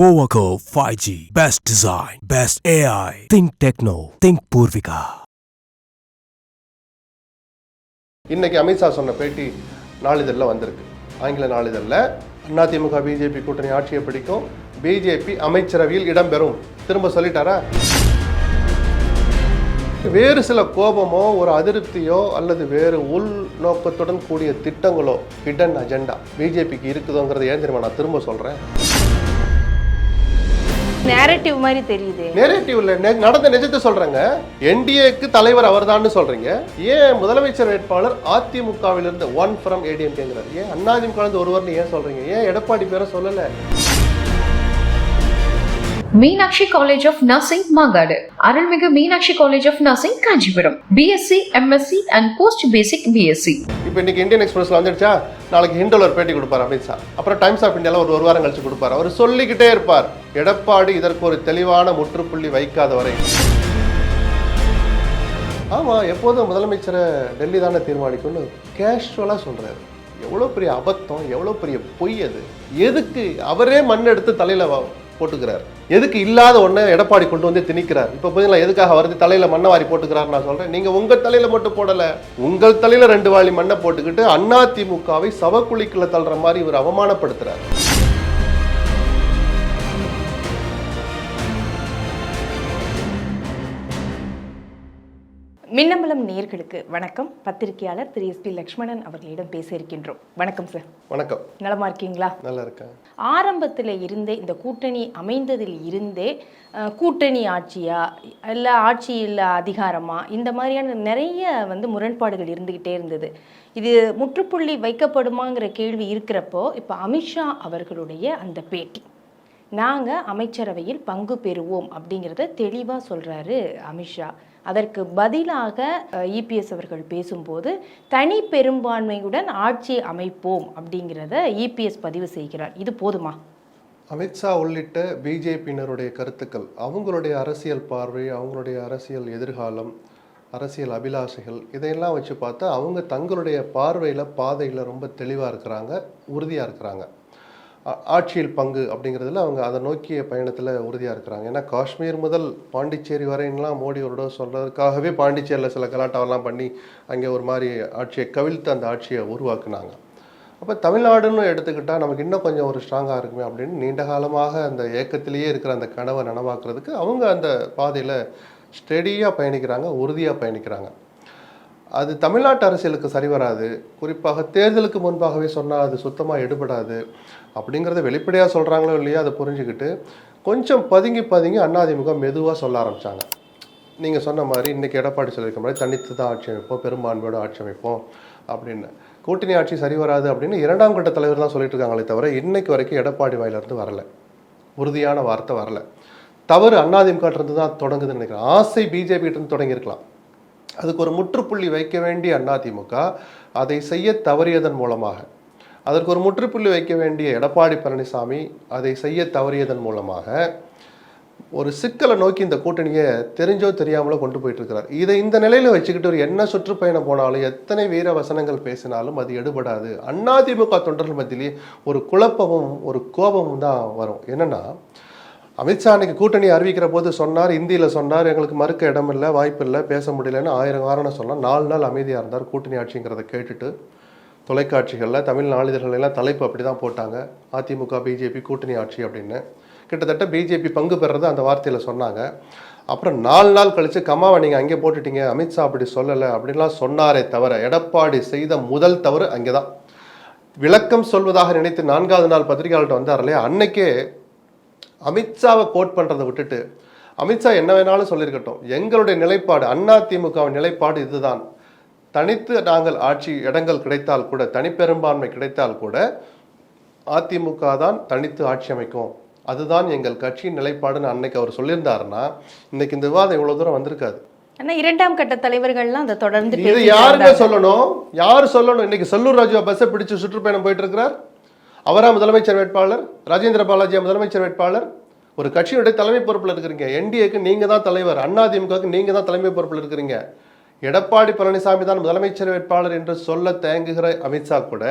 போவகோ five G best design best AI think techno think Purvika இன்னைக்கு அமித்ஷா சொன்ன பேட்டி நாளிதழில் வந்திருக்கு. ஆங்கில நாளிதழில் அதிமுக பிஜேபி கூட்டணி ஆட்சியை பிடிக்கும். பிஜேபி அமைச்சரவையில் இடம்பெறும். திரும்ப சொல்லிட்டாரா? வேறு சில கோபமோ ஒரு அதிருப்தியோ அல்லது வேறு உள் நோக்கத்துடன் கூடிய திட்டங்களோ ஹிடன் அஜெண்டா பிஜேபிக்கு இருக்குதோங்கிறத ஏன் தெரியுமா? நான் திரும்ப சொல்கிறேன் நேரட்டிவ் மாதிரி தெரியுது. நேரேட்டிவ்ல நடந்த நிஜத்தை சொல்றேங்க. என்டிஏக்கு தலைவர் அவர்தான்னு சொல்றீங்க. ஏன் முதலமைச்சர் வேட்பாளர் அதிமுகவிலிருந்து ஒன் ஃப்ரம் ஏடிஎம்கேங்கிறார் ஏன் அண்ணாதிமுக ஒருவர்னு ஏன் சொல்றீங்க? ஏன் எடப்பாடி பேரை சொல்லல? Meenakshi college of nursing Mangadu. அருள்மிகு Meenakshi college of nursing Kanchipuram. BSc MSc and post basic BSc இப்போ இன்னைக்கு இந்தியன் எக்ஸ்பிரஸ்ல வந்துடுச்சா நாளைக்கு ஹிண்டோல ஒரு பேட்டி கொடுப்பார் அமித்ஷா அப்புறம் டைம்ஸ் ஆஃப் இந்தியாவில் ஒரு ஒரு வாரம் கழிச்சு கொடுப்பார். அவர் சொல்லிக்கிட்டே இருப்பார். எடப்பாடி இதற்கு ஒரு தெளிவான முற்றுப்புள்ளி வைக்காத வரை. ஆமா எப்போதும் முதலமைச்சரை டெல்லி தானே தீர்மானிக்கும்னு கேஷுவலாக சொல்றாரு. எவ்வளோ பெரிய அபத்தம் எவ்வளோ பெரிய பொய் அது? எதுக்கு? அவரே மண் எடுத்து தலையில் போட்டுக்கிறார். எதுக்கு இல்லாத ஒண்ணை எடப்பாடி கொண்டு வந்து திணிக்கிறார். இப்போ பார்த்தீங்களா எதுக்காக வருது? தலையில மண்ணை வாரி போட்டுக்கிறார் நான் சொல்றேன். நீங்க உங்க தலையில மட்டும் போடல. உங்கள் தலையில ரெண்டு வாளி மண்ணை போட்டுக்கிட்டு அண்ணா திமுகவை சவக்குழிக்குள்ள தள்ளுற மாதிரி இவர் அவமானப்படுத்துகிறார் மின்னம்பலம் நேர்களுக்கு வணக்கம். பத்திரிகையாளர் திரு எஸ் பி லக்ஷ்மணன் அவர்களிடம் பேச இருக்கின்றோம். வணக்கம் சார். வணக்கம். நலமா இருக்கீங்களா? நல்லா இருக்கேன். ஆரம்பத்தில் இருந்தே இந்த கூட்டணி அமைந்ததில் இருந்தே கூட்டணி ஆட்சியா இல்லை ஆட்சி இல்லை அதிகாரமா இந்த மாதிரியான நிறைய வந்து முரண்பாடுகள் இருந்துக்கிட்டே இருந்தது. இது முற்றுப்புள்ளி வைக்கப்படுமாங்கிற கேள்வி இருக்கிறப்போ இப்போ அமித்ஷா அவர்களுடைய அந்த பேட்டி. நாங்கள் அமைச்சரவையில் பங்கு பெறுவோம் அப்படிங்கிறத தெளிவாக சொல்கிறாரு அமித்ஷா. அதற்கு பதிலாக இபிஎஸ் அவர்கள் பேசும்போது தனி பெரும்பான்மையுடன் ஆட்சி அமைப்போம் அப்படிங்கிறத இபிஎஸ் பதிவு செய்கிறார். இது போதுமா? அமித்ஷா உள்ளிட்ட பிஜேபியினருடைய கருத்துக்கள் அவங்களுடைய அரசியல் பார்வை அவங்களுடைய அரசியல் எதிர்காலம் அரசியல் அபிலாஷைகள் இதையெல்லாம் வச்சு பார்த்தா அவங்க தங்களுடைய பார்வையில் பாதையில் ரொம்ப தெளிவாக இருக்கிறாங்க உறுதியாக இருக்கிறாங்க. ஆட்சியில் பங்கு அப்படிங்கிறதுல அவங்க அதை நோக்கிய பயணத்தில் உறுதியாக இருக்கிறாங்க. ஏன்னா காஷ்மீர் முதல் பாண்டிச்சேரி வரையின்லாம் மோடி ஒரு தடவை சொல்கிறதுக்காகவே பாண்டிச்சேரியில் சில கலாட்டாவெல்லாம் பண்ணி அங்கே ஒரு மாதிரி ஆட்சியை கவிழ்த்து அந்த ஆட்சியை உருவாக்குனாங்க. அப்போ தமிழ்நாடுன்னு எடுத்துக்கிட்டால் நமக்கு இன்னும் கொஞ்சம் ஒரு ஸ்ட்ராங்காக இருக்குமே அப்படின்னு நீண்ட காலமாக அந்த ஏக்கத்திலேயே இருக்கிற அந்த கனவை நனவாக்குறதுக்கு அவங்க அந்த பாதையில் ஸ்டெடியாக பயணிக்கிறாங்க உறுதியாக பயணிக்கிறாங்க. அது தமிழ்நாட்டு அரசியலுக்கு சரி வராது. குறிப்பாக தேர்தலுக்கு முன்பாகவே சொன்னால் அது சுத்தமாக எடுபடாது. அப்படிங்கிறத வெளிப்படையாக சொல்கிறாங்களோ இல்லையோ அதை புரிஞ்சுக்கிட்டு கொஞ்சம் பதுங்கி பதுங்கி அதிமுக மெதுவாக சொல்ல ஆரம்பித்தாங்க நீங்கள் சொன்ன மாதிரி இன்றைக்கி எடப்பாடி சொல்லியிருக்க மாதிரி தனித்து தான் ஆட்சி அமைப்போம் பெரும்பான்மையோட ஆட்சி அமைப்போம் அப்படின்னு. கூட்டணி ஆட்சி சரி வராது அப்படின்னு இரண்டாம் கட்ட தலைவர் தான் சொல்லிட்டு இருக்காங்களே தவிர இன்னைக்கு வரைக்கும் எடப்பாடி வாயிலிருந்து வரல. உறுதியான வார்த்தை வரல. தவறு அதிமுக தான் தொடங்குதுன்னு நினைக்கிறேன். ஆசை பிஜேபிகிட்டருந்து தொடங்கியிருக்கலாம். அதுக்கு ஒரு முற்றுப்புள்ளி வைக்க வேண்டிய அதிமுக அதை செய்ய தவறியதன் மூலமாக அதற்கு ஒரு முற்றுப்புள்ளி வைக்க வேண்டிய எடப்பாடி பழனிசாமி அதை செய்ய தவறியதன் மூலமாக ஒரு சிக்கலை நோக்கி இந்த கூட்டணியை தெரிஞ்சோ தெரியாமலோ கொண்டு போயிட்டு இருக்கிறார் இதை இந்த நிலையில வச்சுக்கிட்டு ஒரு என்ன சுற்றுப்பயணம் போனாலும் எத்தனை வீர வசனங்கள் பேசினாலும் அது எடுபடாது. அதிமுக தொண்டர்கள் மத்தியிலேயே ஒரு குழப்பமும் ஒரு கோபமும் தான் வரும். என்னன்னா அமித்ஷா அன்னைக்கு கூட்டணி அறிவிக்கிற போது சொன்னார் இந்தியில் சொன்னார் எங்களுக்கு மறுக்க இடம் இல்லை வாய்ப்பு இல்லை பேச முடியலன்னு ஆயிரம் காரணம் சொன்னால் நாலு நாள் அமைதியாக இருந்தார் கூட்டணி ஆட்சிங்கிறத கேட்டுட்டு தொலைக்காட்சிகளில் தமிழ் நாளிதழ்களெல்லாம் தலைப்பு அப்படி தான் போட்டாங்க. அதிமுக பிஜேபி கூட்டணி ஆட்சி அப்படின்னு. கிட்டத்தட்ட பிஜேபி பங்கு பெறது அந்த வார்த்தையில் சொன்னாங்க. அப்புறம் நாலு நாள் கழித்து கமாவை நீங்கள் அங்கே போட்டுட்டீங்க அமித்ஷா அப்படி சொல்லலை அப்படின்லாம் சொன்னாரே தவிர எடப்பாடி செய்த முதல் தவறு அங்கே தான் விளக்கம் சொல்வதாக நினைத்து நான்காவது நாள் பத்திரிகையாளர்கிட்ட வந்தார் இல்லையா? அன்னைக்கே அமித்ஷாவை கோட் பண்ணுறதை விட்டுட்டு அமித்ஷா என்ன வேணாலும் சொல்லியிருக்கட்டும். எங்களுடைய நிலைப்பாடு அண்ணா திமுகவின் நிலைப்பாடு இதுதான். தனித்து நாங்கள் ஆட்சி இடங்கள் கிடைத்தால் கூட தனிப்பெரும்பான்மை கிடைத்தால் கூட அதிமுக தான் தனித்து ஆட்சி அமைக்கும். அதுதான் எங்கள் கட்சியின் நிலைப்பாடுன்னு அன்னைக்கு அவர் சொல்லியிருந்தாருன்னா இன்னைக்கு இந்த விவாதம் இவ்வளவு தூரம் வந்திருக்காது. ஆனா இரண்டாம் கட்ட தலைவர்கள்லாம் அதை தொடர்ந்து இது யாருங்க. சொல்லணும்? யார் சொல்லணும்? இன்னைக்கு செல்லூர் ராஜுவா பஸ்ஸை பிடிச்சு சுற்றுப்பயணம் போயிட்டு இருக்கிறார் அவரா முதலமைச்சர் வேட்பாளர்? ராஜேந்திர பாலாஜியா முதலமைச்சர் வேட்பாளர்? ஒரு கட்சியுடைய தலைமை பொறுப்பில் இருக்கிறீங்க. என்டிஏக்கு நீங்க தான் தலைவர். அதிமுகவுக்கு நீங்க தான் தலைமை பொறுப்பில் இருக்கிறீங்க. எடப்பாடி பழனிசாமி தான் முதலமைச்சர் வேட்பாளர் என்று சொல்ல தயங்குகிற அமித்ஷா கூட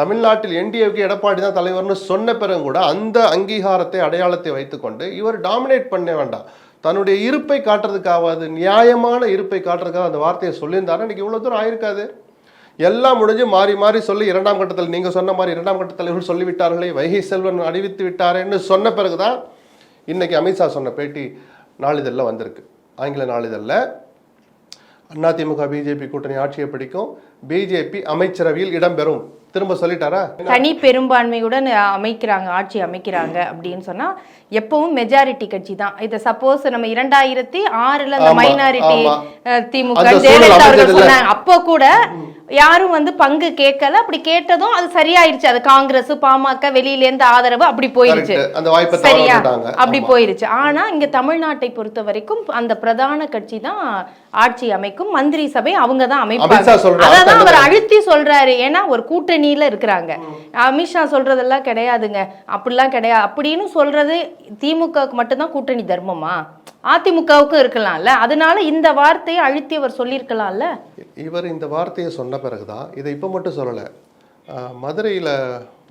தமிழ்நாட்டில் என்டிஏவுக்கு எடப்பாடி தான் தலைவர்னு சொன்ன பிறகு கூட அந்த அங்கீகாரத்தை அடையாளத்தை வைத்துக்கொண்டு இவர் டாமினேட் பண்ண வேண்டாம். தன்னுடைய இருப்பை காட்டுறதுக்காவது நியாயமான இருப்பை காட்டுறதுக்காக அந்த வார்த்தையை சொல்லியிருந்தாரு. இன்னைக்கு இவ்வளோ தூரம் ஆயிருக்காது. எல்லாம் முடிஞ்சு மாறி மாறி சொல்லி இரண்டாம் கட்டத்தில் நீங்கள் சொன்ன மாதிரி இரண்டாம் கட்ட தலைவர்கள் சொல்லிவிட்டார்களே வைகை செல்வன் அறிவித்து விட்டாரேன்னு சொன்ன பிறகு தான் இன்றைக்கி அமித்ஷா சொன்ன பேட்டி நாளிதழில் வந்திருக்கு. ஆங்கில நாளிதழில் அதிமுக பிஜேபி கூட்டணி ஆட்சியை பிடிக்கும். பிஜேபி அமைச்சரவையில் இடம்பெறும் திரும்ப சொல்லிட்டாரா? தனி பெரும்பான்மையுடன் அமைக்கிறாங்க ஆட்சி அமைக்கிறாங்க அப்படின்னு சொன்னா எப்பவும் மெஜாரிட்டி கட்சி தான். இதை சப்போஸ் நம்ம இரண்டாயிரத்தி ஆறுல அந்த மைனாரிட்டி. திமுக ஜெயலலிதா அவர்கள். சொன்னாங்க. அப்போ கூட யாரும் வந்து பங்கு கேட்கல. அப்படி கேட்டதும் அது சரியாயிருச்சு. அது காங்கிரஸ் பாமக வெளியில இருந்து ஆதரவு அப்படி போயிருச்சு. சரியா. அப்படி. போயிருச்சு. ஆனா இங்க தமிழ்நாட்டை பொறுத்த வரைக்கும் அந்த பிரதான கட்சி தான் ஆட்சி அமைக்கும். மந்திரி சபை அவங்க தான் அமித்ஷா அமைப்பாங்க அதான் அவர்? அழுத்தி சொல்றாரு. ஏன்னா ஒரு கூட்டணியில இருக்கிறாங்க. அமித்ஷா சொல்கிறதெல்லாம் கிடையாதுங்க. அப்படிலாம் கிடையாது அப்படின்னு சொல்கிறது திமுகவுக்கு மட்டும்தான் கூட்டணி தர்மமா? அதிமுகவுக்கும் இருக்கலாம்ல. அதனால இந்த வார்த்தையை அழுத்தி அவர் சொல்லியிருக்கலாம்ல? இவர் இந்த வார்த்தையை சொன்ன பிறகுதான் இதை இப்போ மட்டும் சொல்லலை. மதுரையில்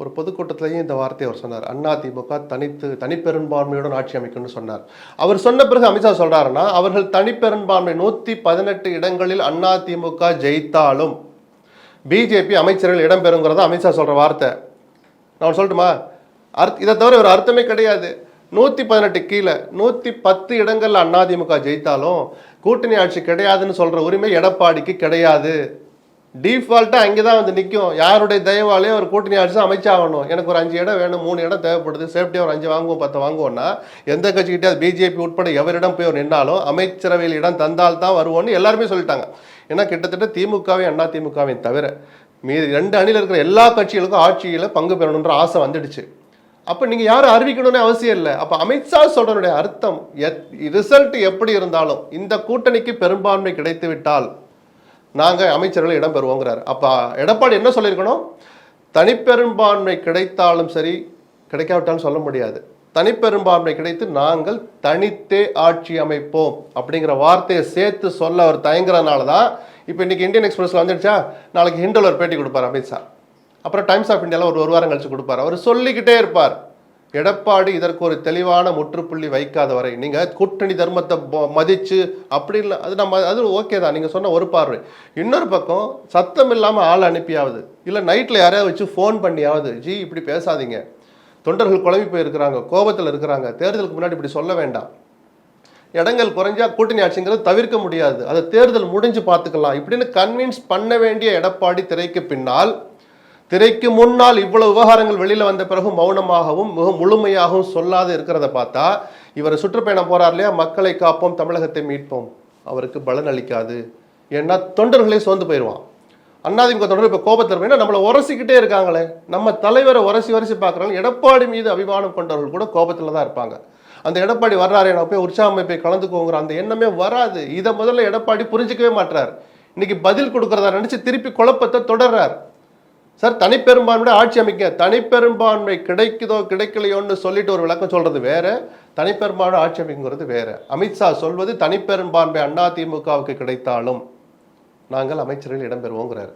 ஒரு பொதுக்கூட்டத்திலையும் இந்த வார்த்தையை அவர் சொன்னார். அதிமுக தனித்து தனிப்பெரும்பான்மையுடன் ஆட்சி அமைக்கும்னு சொன்னார். அவர் சொன்ன பிறகு அமித்ஷா சொல்கிறாருன்னா அவர்கள் தனிப்பெரும்பான்மை நூற்றி பதினெட்டு இடங்களில் அதிமுக ஜெயித்தாலும் பிஜேபி அமைச்சர்கள் இடம்பெறுங்கிறத அமித்ஷா சொல்கிற வார்த்தை. நான் சொல்லட்டுமா? அர்த் இதை தவிர ஒரு அர்த்தமே கிடையாது. நூற்றி பதினெட்டு கீழே நூற்றி பத்து இடங்களில் அதிமுக ஜெயித்தாலும் கூட்டணி ஆட்சி கிடையாதுன்னு சொல்கிற உரிமை எடப்பாடிக்கு கிடையாது. டிஃபால்ட்டாக அங்கே தான் வந்து நிற்கும் யாருடைய தயவாலே ஒரு கூட்டணி ஆட்சி தான் அமைச்சாகணும். எனக்கு ஒரு அஞ்சு இடம் வேணும் மூணு இடம் தேவைப்படுது சேஃப்டியாக ஒரு அஞ்சு வாங்குவோம் பத்து வாங்குவோம்னா எந்த கட்சிக்கிட்டே பிஜேபி உட்பட எவரிடம் போய் நின்னாலும் அமைச்சரவையில் இடம் தந்தால் தான் வருவோம்னு எல்லாருமே சொல்லிட்டாங்க. ஏன்னா கிட்டத்தட்ட திமுகவையும் அண்ணா திமுகவையும் தவிர மீதி ரெண்டு அணியில் இருக்கிற எல்லா கட்சிகளுக்கும் ஆட்சியில் பங்கு பெறணுன்ற ஆசை வந்துடுச்சு. அப்போ நீங்கள் யாரும் அறிவிக்கணும்னு அவசியம் இல்லை. அப்போ அமித்ஷா சொல்றனுடைய அர்த்தம் எத் ரிசல்ட் எப்படி இருந்தாலும் இந்த கூட்டணிக்கு பெரும்பான்மை கிடைத்துவிட்டால் நாங்கள் அமைச்சர்கள் இடம்பெறுவோங்கிறார் அப்போ எடப்பாடி என்ன சொல்லியிருக்கணும்? தனிப்பெரும்பான்மை கிடைத்தாலும் சரி கிடைக்காவிட்டாலும் சொல்ல முடியாது. தனிப்பெரும்பான்மை கிடைத்து நாங்கள் தனித்தே ஆட்சி அமைப்போம் அப்படிங்கிற வார்த்தையை சேர்த்து சொல்ல அவர் தயங்குறதுனால தான் இப்போ இன்னைக்கு இந்தியன் எக்ஸ்பிரஸில் வந்துடுச்சா? நாளைக்கு ஹிண்டில் ஒரு பேட்டி கொடுப்பார் அமித்ஷா. அப்புறம் டைம்ஸ் ஆஃப் இந்தியாவில் ஒரு ஒரு வாரம் கழிச்சு கொடுப்பார். அவர் சொல்லிக்கிட்டே இருப்பார். எடப்பாடி இதற்கு ஒரு தெளிவான முற்றுப்புள்ளி வைக்காத வரை நீங்கள் கூட்டணி தர்மத்தை மதித்து அப்படி இல்லை அது நம்ம அது ஓகே தான். நீங்கள் சொன்ன ஒரு பார்வை. இன்னொரு பக்கம் சத்தம் இல்லாமல் ஆள் அனுப்பியாவது இல்லை நைட்டில் யாரையாவது வச்சு ஃபோன் பண்ணியாவது ஜி இப்படி பேசாதீங்க. தொண்டர்கள் குழம்பி போயிருக்கிறாங்க கோபத்தில் இருக்கிறாங்க தேர்தலுக்கு முன்னாடி இப்படி சொல்ல வேண்டாம். இடங்கள் குறைஞ்சா கூட்டணி ஆட்சிங்கிறது தவிர்க்க முடியாது. அதை தேர்தல் முடிஞ்சு பார்த்துக்கலாம். இப்படின்னு கன்வின்ஸ் பண்ண வேண்டிய எடப்பாடி திரைக்கு பின்னால் திரைக்கு முன்னால் இவ்வளவு விவகாரங்கள் வெளியில வந்த பிறகு மௌனமாகவும் மிக முழுமையாகவும் சொல்லாது இருக்கிறத பார்த்தா இவர் சுற்றுப்பயணம் போறார் இல்லையா? மக்களை காப்போம் தமிழகத்தை மீட்போம். அவருக்கு பலன் அளிக்காது. ஏன்னா தொண்டர்களே சோர்ந்து போயிடுவான் அண்ணாதிமுக தொடர் இப்போ கோபத்தில் நம்மளை உரசிக்கிட்டே இருக்காங்களே. நம்ம தலைவரை உரசி உரசி பார்க்குறாங்க எடப்பாடி மீது அபிமானம் கொண்டவர்கள் கூட கோபத்தில் தான் இருப்பாங்க. அந்த எடப்பாடி வர்றாரு நான் போய் உற்சாகம் போய் கலந்துக்கோங்கிற அந்த எண்ணமே வராது. இதை முதல்ல எடப்பாடி புரிஞ்சிக்கவே மாட்டார் இன்னைக்கு பதில் கொடுக்கறதா நினைச்சு திருப்பி குழப்பத்தை தொடர்றார். சார் தனிப்பெரும்பான்மையோட ஆட்சி அமைக்க தனிப்பெரும்பான்மை கிடைக்குதோ கிடைக்கலையோன்னு சொல்லிட்டு ஒரு விளக்கம் சொல்றது வேற தனிப்பெரும்பான்மை ஆட்சி அமைக்குங்கிறது வேற. அமித்ஷா சொல்வது தனிப்பெரும்பான்மை அண்ணா திமுகவுக்கு கிடைத்தாலும் நாங்கள் அமைச்சர்கள் இடம்பெறுவோங்கிறார்.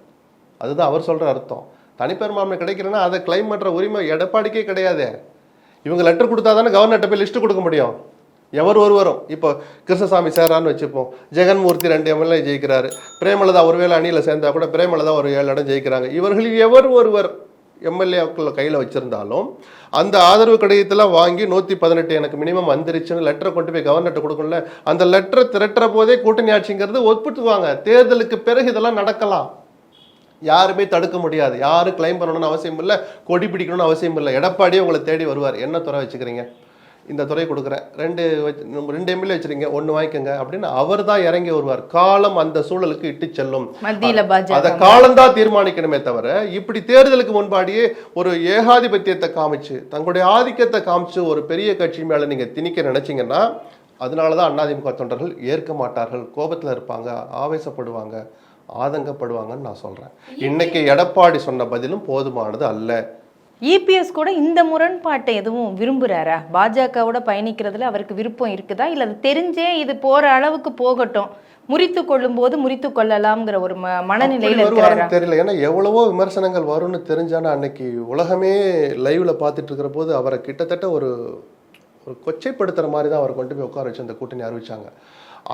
அதுதான் அவர் சொல்ற அர்த்தம். தனிப்பெரும்பான்மை கிடைக்கலன்னா அதை கிளைம் பண்ற உரிமை எடப்பாடிக்கே கிடையாது. இவங்க லெட்டர் கொடுத்தா தானே கவர்னர்கிட்ட போய் லிஸ்ட் கொடுக்க முடியும். எவர் ஒருவரும். இப்போ கிருஷ்ணசாமி சேரான்னு வச்சுப்போம். ஜெகன்மூர்த்தி ரெண்டு எம்எல்ஏ ஜெயிக்கிறாரு. பிரேமலதா ஒருவேளை அணியில் சேர்ந்தா கூட பிரேமலதா ஒரு ஏழு இடம் ஜெயிக்கிறாங்க. இவர்களில் எவர் ஒருவர் எம்எல்ஏக்களை கையில் வச்சிருந்தாலும் அந்த ஆதரவு கடிதத்தில் வாங்கி நூற்றி பதினெட்டு எனக்கு மினிமம் வந்துருச்சுன்னு லெட்டரை கொண்டு போய் கவர்னர்கிட்ட கொடுக்கணும்ல அந்த லெட்டரை திரட்டுற போதே கூட்டணி ஆட்சிங்கிறது ஒப்புட்டுவாங்க தேர்தலுக்கு பிறகு இதெல்லாம் நடக்கலாம். யாருமே தடுக்க முடியாது. யாரும் கிளைம் பண்ணணும்னு அவசியம் இல்லை கொடி பிடிக்கணும்னு அவசியம் இல்லை. எடப்பாடியே உங்களை தேடி வருவார். என்ன துறை வச்சுக்கிறீங்க? இந்த துறை கொடுக்குறேன். ரெண்டு வச்சு- ரெண்டு எம்எல்ஏ வச்சிருக்கீங்க ஒன்று வாங்கிக்கோங்க அப்படின்னு அவர் தான் இறங்கி வருவார். காலம் அந்த சூழலுக்கு இட்டு செல்லும். அதை காலம்தான் தீர்மானிக்கணுமே தவிர இப்படி தேர்தலுக்கு முன்பாடியே ஒரு ஏகாதிபத்தியத்தை காமிச்சு தங்களுடைய ஆதிக்கத்தை காமிச்சு ஒரு பெரிய கட்சி மேல நீங்க திணிக்க நினைச்சீங்கன்னா அதனாலதான் அதிமுக தொண்டர்கள் ஏற்க மாட்டார்கள். கோபத்துல இருப்பாங்க ஆவேசப்படுவாங்க ஆதங்கப்படுவாங்கன்னு நான் சொல்றேன். இன்னைக்கு எடப்பாடி சொன்ன பதிலும் போதுமானது அல்ல. இபிஎஸ் கூட இந்த முரண்பாட்டை எதுவும் விரும்புறாரா? பாஜகவோட பயணிக்கிறதுல அவருக்கு விருப்பம் இருக்குதா? இல்ல அது தெரிஞ்சே இது போற அளவுக்கு போகட்டும். முறித்து கொள்ளும் போது முறித்து கொள்ளலாம்ங்கிற ஒரு மனநிலையில தெரியல. ஏன்னா எவ்வளவோ விமர்சனங்கள் வரும்னு தெரிஞ்சானா அன்னைக்கு உலகமே லைவ்ல பார்த்துட்டு இருக்கிற போது அவரை கிட்டத்தட்ட ஒரு ஒரு கொச்சைப்படுத்துற மாதிரி தான் அவரை கொண்டு போய் உட்கார வச்சு அந்த கூட்டணி அறிவிச்சாங்க.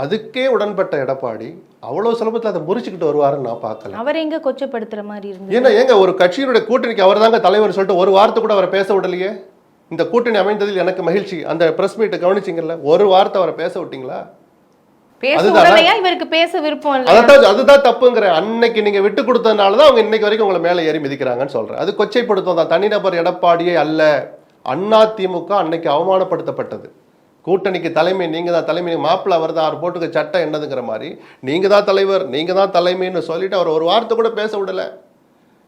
அதுக்கே உடன்பட்ட எடப்பாடி அவ்வளவு சுலபத்தில் அதை முறிச்சுக்கிட்டு வருவாருன்னு நான் பார்க்கல. அவர் எங்க கொச்சப்படுத்துற மாதிரி இருந்தது? ஏன்னா ஏங்க ஒரு கட்சியினுடைய கூட்டணிக்கு அவர் தாங்க தலைவர் சொல்லிட்டு ஒரு வார்த்தை கூட அவரை பேச விடலையே? இந்த கூட்டணி அமைந்ததில் எனக்கு மகிழ்ச்சி. அந்த பிரஸ் மீட்டை கவனிச்சிங்கல்ல ஒரு வார்த்தை அவரை பேச விட்டீங்களா? இவருக்கு பேச விருப்பம் இல்லையா? அதான் அதுதான் தப்புங்கிற. அன்னைக்கு நீங்க விட்டு கொடுத்ததுனால தான் அவங்க இன்னைக்கு வரைக்கும் உங்களை மேலே ஏறி மிதிக்கிறாங்கன்னு சொல்றேன். அது கொச்சைப்படுத்தும் தான். தனிநபர் எடப்பாடியே அல்ல. அண்ணா திமுக அன்னைக்கு அவமானப்படுத்தப்பட்டது. கூட்டணிக்கு தலைமை நீங்கள் தான் தலைமை மாப்பிள்ள வருதா அவர் போட்டுக்க சட்டம் என்னதுங்கிற மாதிரி நீங்கள் தான் தலைவர் நீங்கள் தான் தலைமைன்னு சொல்லிட்டு அவர் ஒரு வார்த்தை கூட பேச விடலை.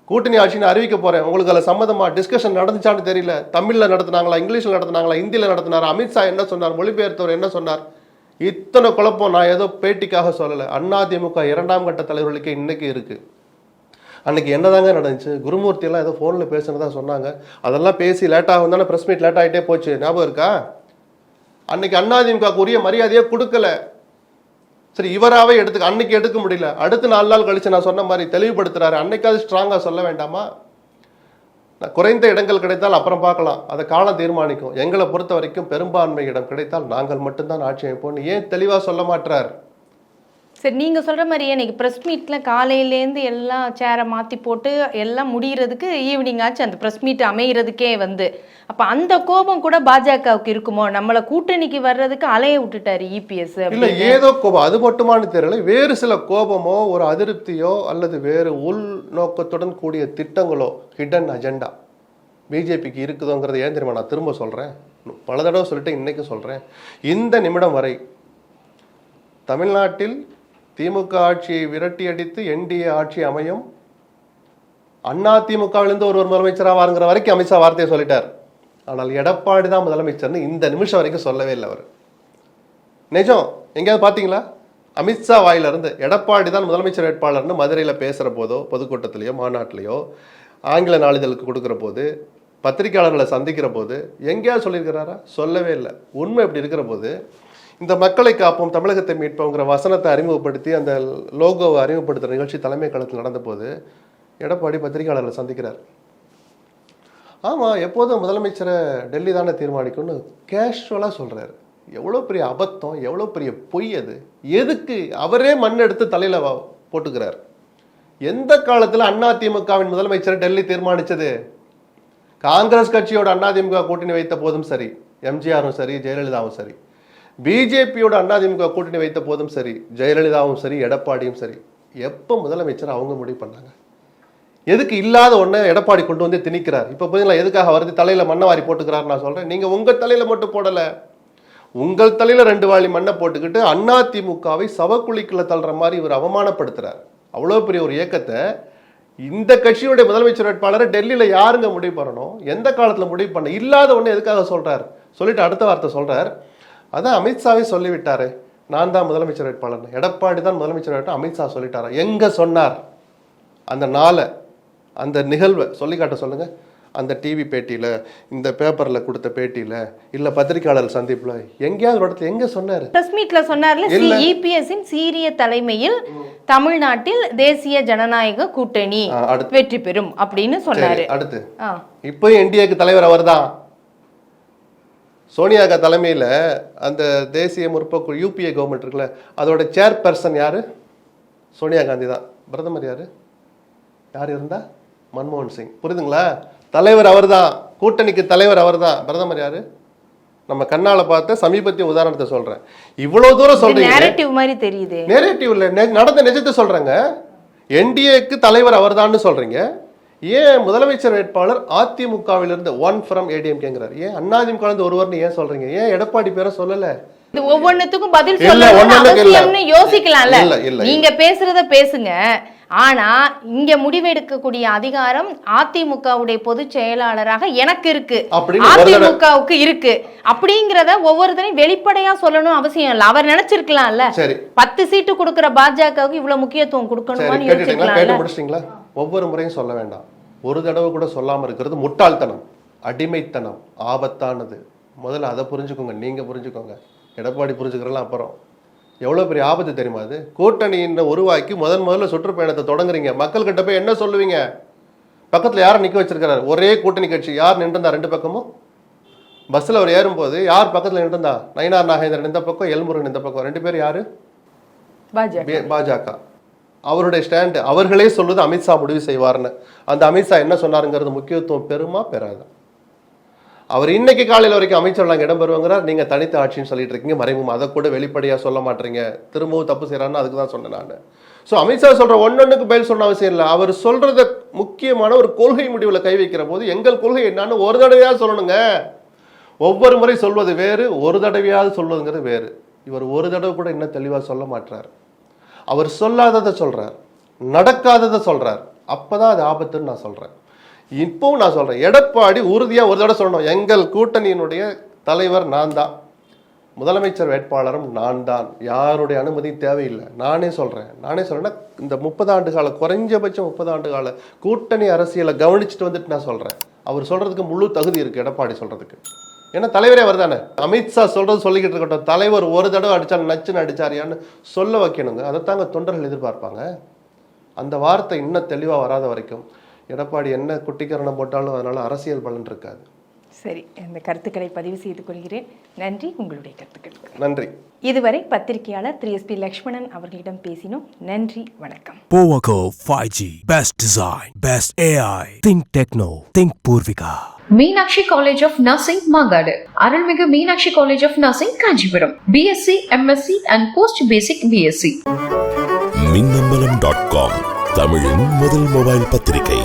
கூட்டணி ஆட்சின்னு அறிவிக்க போகிறேன் உங்களுக்கு அதில் சம்மந்தமாக டிஸ்கஷன் நடந்துச்சான்னு தெரியல. தமிழில் நடத்துனாங்களா இங்கிலீஷில் நடத்துனாங்களா ஹிந்தியில் நடத்தினார் அமித்ஷா என்ன சொன்னார் மொழிபெயர்த்தவர் என்ன சொன்னார்? இத்தனை குழப்பம் நான் ஏதோ பேட்டிக்காக சொல்லலை. அதிமுக இரண்டாம் கட்ட தலைவர்களுக்கே இன்னைக்கு இருக்குது அன்னைக்கு என்னதாங்க நடந்துச்சு? குருமூர்த்தியெல்லாம் ஏதோ ஃபோனில் பேசுனதா சொன்னாங்க. அதெல்லாம் பேசி லேட்டாக தானே ப்ரெஸ் மீட் லேட் ஆகிட்டே போச்சு. ஞாபகம் இருக்கா? அன்னைக்கு அதிமுக உரிய மரியாதையே கொடுக்கல. சரி இவராவே எடுத்துக்க அன்னைக்கு எடுக்க முடியல. அடுத்து நாலு நாள் கழிச்சு நான் சொன்ன மாதிரி தெளிவுபடுத்துறாரு. அன்னைக்காவது ஸ்ட்ராங்கா சொல்ல வேண்டாமா? நான் குறைந்த இடங்கள் கிடைத்தால் அப்புறம் பார்க்கலாம். அதை காலம் தீர்மானிக்கும். எங்களை பொறுத்த வரைக்கும் பெரும்பான்மை இடம் கிடைத்தால் நாங்கள் மட்டும்தான் ஆட்சி அமைப்போம்னு ஏன் தெளிவா சொல்ல மாட்டார் சரி நீங்க சொல்ற மாதிரியே இன்னைக்கு ப்ரெஸ் மீட்ல காலையிலேருந்து எல்லாம் சேரை மாத்தி போட்டு எல்லாம் முடியறதுக்கு ஈவினிங் ஆச்சு. அந்த ப்ரெஸ் மீட் அமையறதுக்கே வந்து. அப்ப அந்த கோபம் கூட பாஜகவுக்கு இருக்குமோ? நம்மள கூட்டணிக்கு வர்றதுக்கு அலைய விட்டுட்டாரு இபிஎஸ் இல்ல ஏதோ கோபம். அது மட்டுமானு தெரியல. வேறு சில கோபமோ ஒரு அதிருப்தியோ அல்லது வேறு உள்நோக்கத்துடன் கூடிய திட்டங்களோ ஹிடன் அஜெண்டா பிஜேபிக்கு இருக்குதோங்கிறத ஏன் தெரியுமா நான் திரும்ப சொல்றேன்? பல தடவை சொல்லிட்டு இன்னைக்கு சொல்றேன். இந்த நிமிடம் வரை தமிழ்நாட்டில் திமுக ஆட்சியை விரட்டி அடித்து என்டிஏ ஆட்சி அமையும். அண்ணா திமுகவிலிருந்து ஒருவர் முதலமைச்சராக வாருங்கிற வரைக்கும் அமித்ஷா வார்த்தையை சொல்லிட்டார். ஆனால் எடப்பாடி தான் முதலமைச்சர்னு இந்த நிமிஷம் வரைக்கும் சொல்லவே இல்லை அவர். நிஜம் எங்கேயாவது பார்த்தீங்களா? அமித்ஷா வாயிலிருந்து எடப்பாடி தான் முதலமைச்சர் வேட்பாளர்னு மதுரையில் பேசுகிற போதோ பொதுக்கூட்டத்திலேயோ மாநாட்டிலேயோ ஆங்கில நாளிதழுக்கு கொடுக்குற போது பத்திரிக்கையாளர்களை சந்திக்கிற போது எங்கேயாவது சொல்லியிருக்கிறாரா? சொல்லவே இல்லை. உண்மை இப்படி இருக்கிற போது இந்த மக்களை காப்போம் தமிழகத்தை மீட்போங்கிற வசனத்தை அறிமுகப்படுத்தி அந்த லோகோவை அறிமுகப்படுத்துகிற நிகழ்ச்சி தலைமை களத்தில் நடந்தபோது எடப்பாடி பத்திரிகையாளர்களை சந்திக்கிறார். ஆமாம் எப்போதும் முதலமைச்சரை டெல்லி தானே தீர்மானிக்கும்னு கேஷுவலாக சொல்கிறாரு எவ்வளோ பெரிய அபத்தம் எவ்வளோ பெரிய பொய் அது? எதுக்கு அவரே மண் எடுத்து தலையில் போட்டுக்கிறார்? எந்த காலத்தில் அதிமுகவின் முதலமைச்சரை டெல்லி தீர்மானித்தது காங்கிரஸ் கட்சியோட அதிமுக கூட்டணி வைத்த போதும் சரி எம்ஜிஆரும் சரி ஜெயலலிதாவும் சரி. பிஜேபியோட அதிமுக கூட்டணி வைத்த போதும் சரி ஜெயலலிதாவும் சரி எடப்பாடியும் சரி எப்போ முதலமைச்சர் அவங்க முடிவு பண்ணாங்க? எதுக்கு இல்லாத ஒன்று எடப்பாடி கொண்டு வந்து திணிக்கிறார்? இப்போ பார்த்தீங்களா எதுக்காக வருது தலையில் மண்ணை வாரி போட்டுக்கிறார் நான் சொல்கிறேன் நீங்கள் உங்கள் தலையில் மட்டும் போடலை. உங்கள் தலையில் ரெண்டு வாளி மண்ணை போட்டுக்கிட்டு அண்ணா திமுகவை சவக்குழிக்குள்ள தள்ளுற மாதிரி இவர் அவமானப்படுத்துகிறார் அவ்வளோ பெரிய ஒரு இயக்கத்தை இந்த கட்சியுடைய முதலமைச்சர் வேட்பாளரை டெல்லியில் யாருங்க முடிவு பண்ணணும்? எந்த காலத்தில் முடிவு பண்ண? இல்லாத ஒன்று எதுக்காக சொல்கிறார் சொல்லிட்டு அடுத்த வார்த்தை சொல்கிறார் அதான் அமித்ஷாவே சொல்லிவிட்டாரு. நான் தான் முதலமைச்சர் வேட்பாளர். எடப்பாடி தான் முதலமைச்சர் வேட்பாளர். அமித்ஷா சொல்லிட்டாரா? எங்க சொன்னார்? அந்த நாளை அந்த நிகழ்வை சொல்லி காட்ட சொல்லுங்க. அந்த டிவி பேட்டியில இந்த பேப்பர்ல கொடுத்த பேட்டியில இல்ல பத்திரிகையாளர் சந்திப்புல எங்கேயாவது ஒரு இடத்துல எங்க சொன்னாரு? பிரஸ் மீட்ல சொன்னார்ல. இபிஎஸ்ஸின் சீரிய தலைமையில் தமிழ்நாட்டில் தேசிய ஜனநாயக கூட்டணி. வெற்றி பெறும் அப்படின்னு சொன்னாரு. அடுத்து. இப்போ என்டிஏக்கு தலைவர் அவர்தான். சோனியாகா தலைமையில அந்த தேசிய முற்போக்கு யூபிஏ கவர்மெண்ட் இருக்குல்ல அதோட சேர்பர்சன் யாரு? சோனியா காந்தி தான். பிரதமர் யாரு? யார் இருந்தா? மன்மோகன் சிங். புரியுதுங்களா? தலைவர் அவர்தான் கூட்டணிக்கு தலைவர் அவர்தான் பிரதமர் யாரு? நம்ம கண்ணால பார்த்த சமீபத்திய உதாரணத்தை சொல்றேன். இவ்வளவு தூரம் சொல்றீங்க. நேரட்டிவ் மாதிரி தெரியுது. நேரேட்டிவ் இல்ல. நெ- நடந்த நிஜத்தை சொல்றேங்க. என்டிஏக்கு தலைவர் அவர்தான்னு சொல்றீங்க. ஏன் முதலமைச்சர் வேட்பாளர் அதிமுகவிலிருந்து ஒன் ஃப்ரம் ஏடிஎம்கேங்கிறார் ஏன் அதிமுக இருந்து ஒருவர்னு ஏன் சொல்றீங்க? ஏன் எடப்பாடி பேரை சொல்லல? இது ஒவ்வொன்றுத்துக்கும் பதில் சொல்லணும்னு யோசிக்கலாம்ல. நீங்க பேசுறத பேசுங்க. ஆனா இங்க முடிவெடுக்கக்கூடிய அதிகாரம் அதிமுகவுடைய பொதுச் செயலாளராக எனக்கு இருக்கு. அதிமுகவுக்கு இருக்கு. அப்படிங்கறத ஒவ்வொருத்தரையும் வெளிப்படையா சொல்லணும் அவசியம் இல்ல. அவர் நினைச்சிருக்கலாம்ல. சரி. பத்து சீட்டு கொடுக்கிற பாஜகவுக்கு இவ்வளவு முக்கியத்துவம் யோசிச்சிருக்கலாம்ல. முடிச்சிட்டீங்களா? ஒவ்வொரு முறையும் சொல்ல வேண்டாம். ஒரு தடவை கூட சொல்லாமல் இருக்கிறது முட்டாள்தனம் அடிமைத்தனம் ஆபத்தானது. முதல்ல அதை புரிஞ்சுக்கோங்க நீங்கள் புரிஞ்சுக்கோங்க. எடப்பாடி புரிஞ்சுக்கிறலாம் அப்புறம். எவ்வளோ பெரிய ஆபத்து தெரியுமா அது? கூட்டணியின் உருவாக்கி முதன் முதல்ல சுற்றுப்பயணத்தை தொடங்குறீங்க. மக்கள்கிட்ட போய் என்ன சொல்லுவீங்க? பக்கத்தில் யாரை நிற்க வச்சிருக்கிறார்? ஒரே கூட்டணி கட்சி யார் நின்றுந்தா ரெண்டு பக்கமும்? பஸ்ஸில் அவர் ஏறும்போது யார் பக்கத்தில் நின்றுந்தா? நயினார் நாகேந்திரன் இந்த பக்கம் எல்முருகன் இந்த பக்கம். ரெண்டு பேர் யாரு? பாஜக. அவருடைய ஸ்டாண்டு அவர்களே சொல்லுது அமித்ஷா முடிவு செய்வார்னு. அந்த அமித்ஷா என்ன சொன்னாருங்கிறது முக்கியத்துவம் பெருமா பெறாதா? அவர் இன்னைக்கு காலையில் வரைக்கும் அமைச்சர் நாங்கள் இடம் பெறுவாங்கிறார். நீங்கள் தனித்த ஆட்சின்னு சொல்லிட்டு இருக்கீங்க. மறைமும் அதை கூட வெளிப்படையாக சொல்ல மாட்டீங்க. திரும்பவும் தப்பு செய்கிறான்னு அதுக்கு தான் சொன்னேன் நான். ஸோ அமித்ஷா சொல்கிற ஒன்னொன்றுக்கு பதில் சொன்ன அவசியம் இல்லை. அவர் சொல்கிறத முக்கியமான ஒரு கொள்கை முடிவில் கை வைக்கிற போது எங்கள் கொள்கை என்னன்னு ஒரு தடவையாக சொல்லணுங்க. ஒவ்வொரு முறை சொல்வது வேறு ஒரு தடவையாவது சொல்வதுங்கிறது வேறு. இவர் ஒரு தடவை கூட இன்னும் தெளிவாக சொல்ல மாட்டார் அவர் சொல்லாததை சொல்கிறார் நடக்காததை சொல்கிறார் அப்போ தான் அது ஆபத்துன்னு நான் சொல்கிறேன் இப்பவும் நான் சொல்கிறேன் எடப்பாடி உறுதியாக ஒரு தடவை சொல்லணும். எங்கள் கூட்டணியினுடைய தலைவர் நான் தான். முதலமைச்சர் வேட்பாளரும் நான் தான். யாருடைய அனுமதி தேவையில்லை. நானே சொல்கிறேன் நானே சொல்கிறேன்னா இந்த முப்பது ஆண்டு கால குறைஞ்சபட்சம் முப்பது ஆண்டு கால கூட்டணி அரசியலை கவனிச்சுட்டு வந்துட்டு நான் சொல்கிறேன் அவர் சொல்கிறதுக்கு முழு தகுதி இருக்குது எடப்பாடி சொல்கிறதுக்கு ஏன்னா தலைவரே அவர் தானே. அமித்ஷா சொல்றது சொல்லிக்கிட்டு இருக்கட்டும். தலைவர் ஒரு தடவை அடிச்சா நச்சுன்னு அடிச்சாரியான்னு சொல்ல வைக்கணுங்க. அதைத்தாங்க தொண்டர்கள் எதிர்பார்ப்பாங்க. அந்த வார்த்தை இன்னும் தெளிவாக வராத வரைக்கும். எடப்பாடி என்ன குட்டிக்கரணம் போட்டாலும் அதனால அரசியல் பலன் இருக்காது. சரி இந்த கருத்துக்களை பதிவு செய்து கொள்கிறேன் நன்றி உங்களுடைய கருத்துக்களுக்கு நன்றி இதுவரை பத்திரிகையாளர் திரு எஸ் பி லக்ஷ்மணன் அவர்களிடம் பேசினோம் நன்றி வணக்கம் Powaco 5G. Best design. Best AI. Think techno. Think Purvika. Meenakshi college of nursing Mangadu அருள்மிகு Meenakshi college of nursing Kanchipuram BSc MSc and post basic BSc Minnambalam dot com தமிழின் முதல் mobile பத்திரிகை